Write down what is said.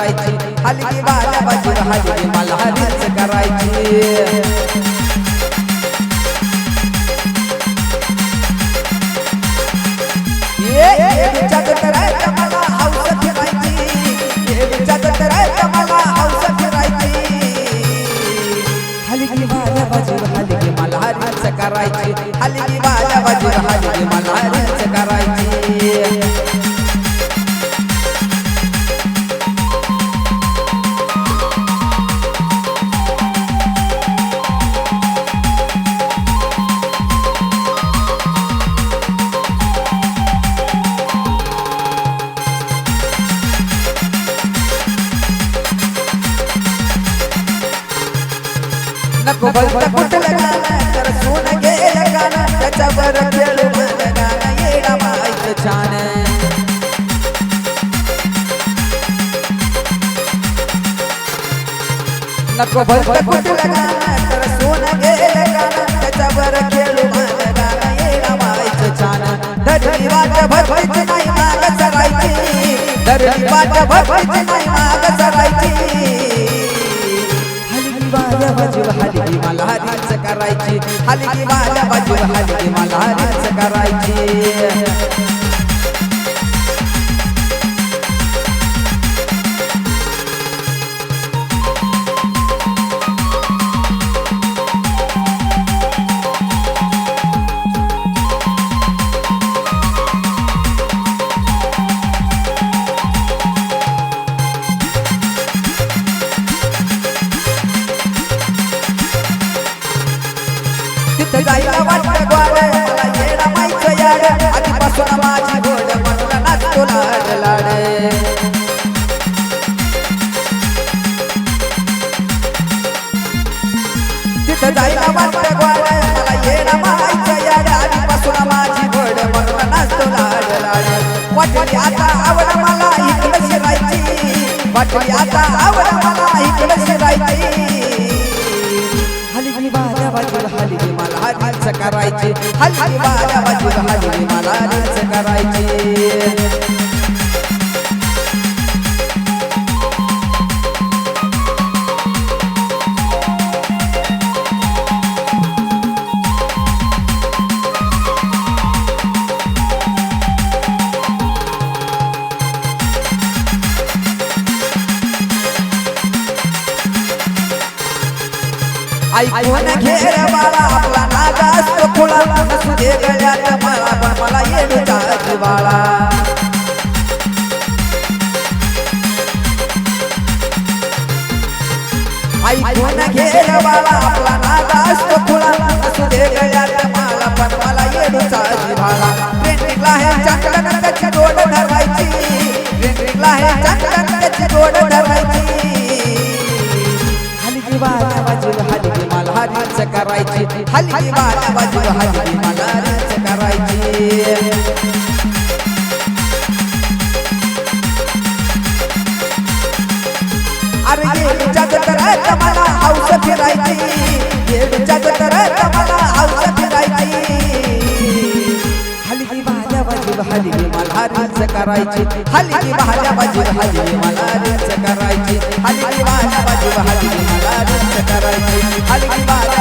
जेवायची हलगी बाला बाजूर हलगी नको भलत कुठलं गाणं तर सोन गेलं गाणं त्याच्यावर खेळू मन गाणं येडा माहीत छान नको कुठलं गाणं तर गेलं गाणं त्याच्यावर खेळू मन गाणं येडा माहीत छान धरली वाट भक्तीची नाही माग सरायची धरली वाट भक्तीची नाही करायची हलकी माझ्या बाजूला हलकी मला करायची. तिथं जायला वाटतं गोड मला येणं माहीत याड आधीपासून माझी गोड म्हणून नाचतो लाड लाड तिथं जायला वाटतं गोड मला येणं माहीत याड आधीपासून माझी गोड म्हणून नाचतो लाड लाड वाटली आता आवड मला इकडे शिरायची. वाटली आता आवड करायची हल्ली माझ्या बाजूला हल्ली मला हरीच करायची ऐकून घेर बाळा आपला नागा असतो खुळा. दे गळ्यात मला पण मला येणं जात ऐकून घेर बाळा आपला नागा असतो खुळा. दे गळ्यात करायची हलकी माझ्या बाजू हलकी मला हरीच करायची अरे येडच्या जत्रेत मला हौस फिरायची. येडच्या जत्रेत मला हौस फिरायची. हलकी माझ्या बाजू हलकी मला रिच करायची. हलकी माझ्या बाजू हलकी मला रिच करायची. हलकी माझ्या बाजू हलकी मला रिच करायची. हलकी माझ्या